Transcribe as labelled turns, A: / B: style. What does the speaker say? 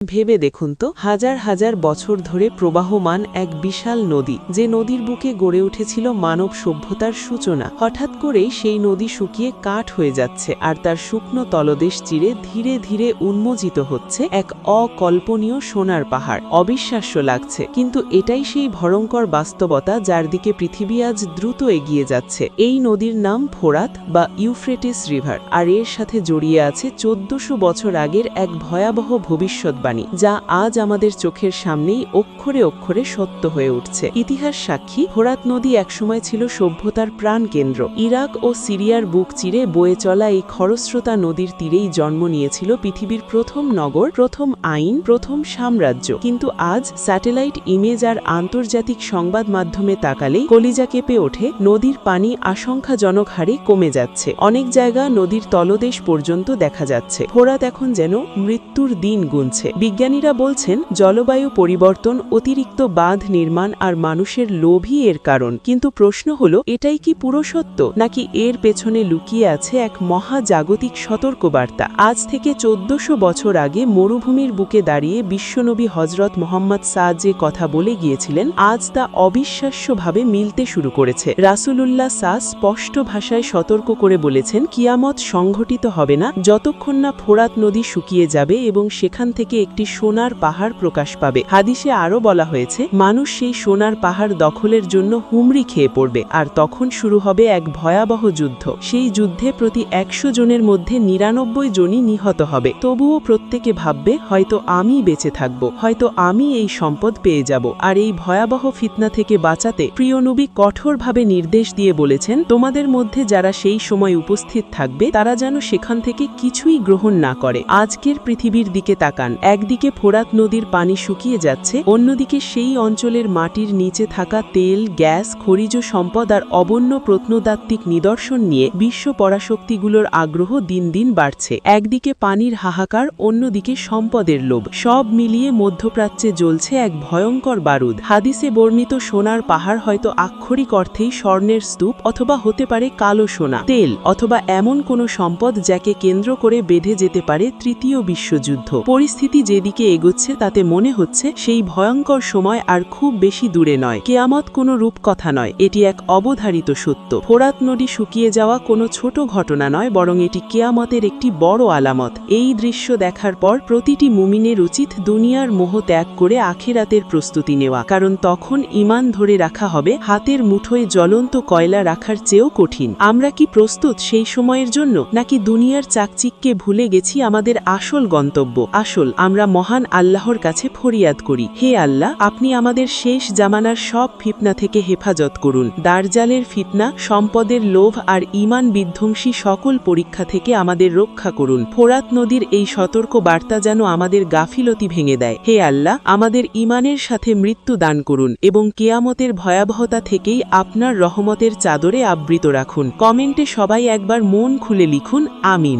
A: ভেবে দেখুন তো, হাজার হাজার বছর ধরে প্রবাহমান এক বিশাল নদী, যে নদীর বুকে গড়ে উঠেছিল মানব সভ্যতার সূচনা। হঠাৎ করেই সেই নদী শুকিয়ে কাঠ হয়ে যাচ্ছে আর তার শুকনো তলদেশ চিরে ধীরে ধীরে উন্মোচিত হচ্ছে এক অকল্পনীয় সোনার পাহাড়। অবিশ্বাস্য লাগছে, কিন্তু এটাই সেই ভয়ঙ্কর বাস্তবতা যার দিকে পৃথিবী আজ দ্রুত এগিয়ে যাচ্ছে। এই নদীর নাম ফোরাত বা ইউফ্রেটিস রিভার, আর এর সাথে জড়িয়ে আছে চোদ্দশো বছর আগের এক ভয়াবহ ভবিষ্যৎবাণী। যা আজ আমাদের চোখের সামনেই অক্ষরে অক্ষরে সত্য হয়ে উঠছে। ইতিহাস সাক্ষী, ফোরাত নদী একসময় ছিল সভ্যতার প্রাণকেন্দ্র ইরাক ও সিরিয়ার বুক চিরে বয়ে চলা এই খরস্রোতা নদীর তীরেই জন্ম নিয়েছিল পৃথিবীর প্রথম নগর, প্রথম আইন, প্রথম সাম্রাজ্য। কিন্তু আজ স্যাটেলাইট ইমেজ আর আন্তর্জাতিক সংবাদ মাধ্যমে তাকালেই কলিজা কেঁপে ওঠে, নদীর পানি আশঙ্কাজনক হারে কমে যাচ্ছে। অনেক জায়গা নদীর তলদেশ পর্যন্ত দেখা যাচ্ছে। ফোরাত এখন যেন মৃত্যুর দিন গুনছে। বিজ্ঞানীরা বলছেন, জলবায়ু পরিবর্তন, অতিরিক্ত বাঁধ নির্মাণ আর মানুষের লোভই এর কারণ। কিন্তু প্রশ্ন হল, এটাই কি পুরো সত্য, নাকি এর পেছনে লুকিয়ে আছে এক মহাজাগতিক সতর্কবার্তা? আজ থেকে চোদ্দশো বছর আগে মরুভূমির বুকে দাঁড়িয়ে বিশ্বনবী হজরত মোহাম্মদ সাদ যে কথা বলে গিয়েছিলেন, আজ তা অবিশ্বাস্যভাবে মিলতে শুরু করেছে। রাসুলুল্লাহ সা স্পষ্ট ভাষায় সতর্ক করে বলেছেন, কিয়ামত সংঘটিত হবে না, যতক্ষণ না ফোরাত নদী শুকিয়ে যাবে এবং সেখান থেকে একটি সোনার পাহাড় প্রকাশ পাবে। হাদিসে আরও বলা হয়েছে, মানুষ সেই সোনার পাহাড় দখলের জন্য হুমড়ি খেয়ে পড়বে, আর তখন শুরু হবে এক ভয়াবহ যুদ্ধ। সেই যুদ্ধে প্রতি একশো জনের মধ্যে নিরানব্বই জনই নিহত হবে। তবুও প্রত্যেকে ভাববে, হয়তো আমি বেঁচে থাকব, হয়তো আমি এই সম্পদ পেয়ে যাব। আর এই ভয়াবহ ফিতনা থেকে বাঁচাতে প্রিয় নবী কঠোরভাবে নির্দেশ দিয়ে বলেছেন, তোমাদের মধ্যে যারা সেই সময় উপস্থিত থাকবে, তারা যেন সেখান থেকে কিছুই গ্রহণ না করে। আজকের পৃথিবীর দিকে তাকান একদিকে ফোরাত নদীর পানি শুকিয়ে যাচ্ছে, অন্যদিকে সেই অঞ্চলের মাটির নিচে থাকা তেল, গ্যাস, খনিজ সম্পদ আর অবন্য প্রত্নতাত্ত্বিক নিদর্শন নিয়ে বিশ্ব পরাশক্তিগুলোর আগ্রহ দিন দিন বাড়ছে। একদিকে পানির হাহাকার, অন্যদিকে সম্পদের লোভ। সব মিলিয়ে মধ্যপ্রাচ্যে জ্বলছে এক ভয়ঙ্কর বারুদ। হাদিসে বর্ণিত সোনার পাহাড় হয়তো আক্ষরিক অর্থেই স্বর্ণের স্তূপ অথবা হতে পারে কালো সোনা। তেল অথবা এমন কোনো সম্পদ যাকে কেন্দ্র করে বেঁধে যেতে পারে তৃতীয় বিশ্বযুদ্ধ। পরিস্থিতি যেদিকে এগোচ্ছে তাতে মনে হচ্ছে সেই ভয়ঙ্কর সময় আর খুব বেশি দূরে নয়। কেয়ামত কোনো রূপ কথা নয়, এটি এক অবধারিত সত্য। ফোরাত নদী শুকিয়ে যাওয়া কোনো ছোট ঘটনা নয়, বরং এটি কেয়ামতের একটি বড় আলামত। এই দৃশ্য দেখার পর প্রতিটি মুমিনের উচিত দুনিয়ার মোহ ত্যাগ করে আখিরাতের প্রস্তুতি নেওয়া, কারণ তখন ইমান ধরে রাখা হবে, হাতের মুঠোয় জ্বলন্ত কয়লা রাখার চেয়েও কঠিন। আমরা কি প্রস্তুত সেই সময়ের জন্য, নাকি দুনিয়ার চাকচিককে ভুলে গেছি আমাদের আসল গন্তব্য? আসল আমরা মহান আল্লাহর কাছে ফরিয়াদ করি। হে আল্লাহ, আপনি আমাদের শেষ জামানার সব ফিতনা থেকে হেফাজত করুন। দার্জালের ফিতনা, সম্পদের লোভ আর ইমান বিধ্বংসী সকল পরীক্ষা থেকে আমাদের রক্ষা করুন। ফোরাত নদীর এই সতর্ক বার্তা যেন আমাদের গাফিলতি ভেঙে দেয়। হে আল্লাহ, আমাদের ইমানের সাথে মৃত্যু দান করুন এবং কেয়ামতের ভয়াবহতা থেকেই আপনার রহমতের চাদরে আবৃত রাখুন। কমেন্টে সবাই একবার মন খুলে লিখুন, আমিন।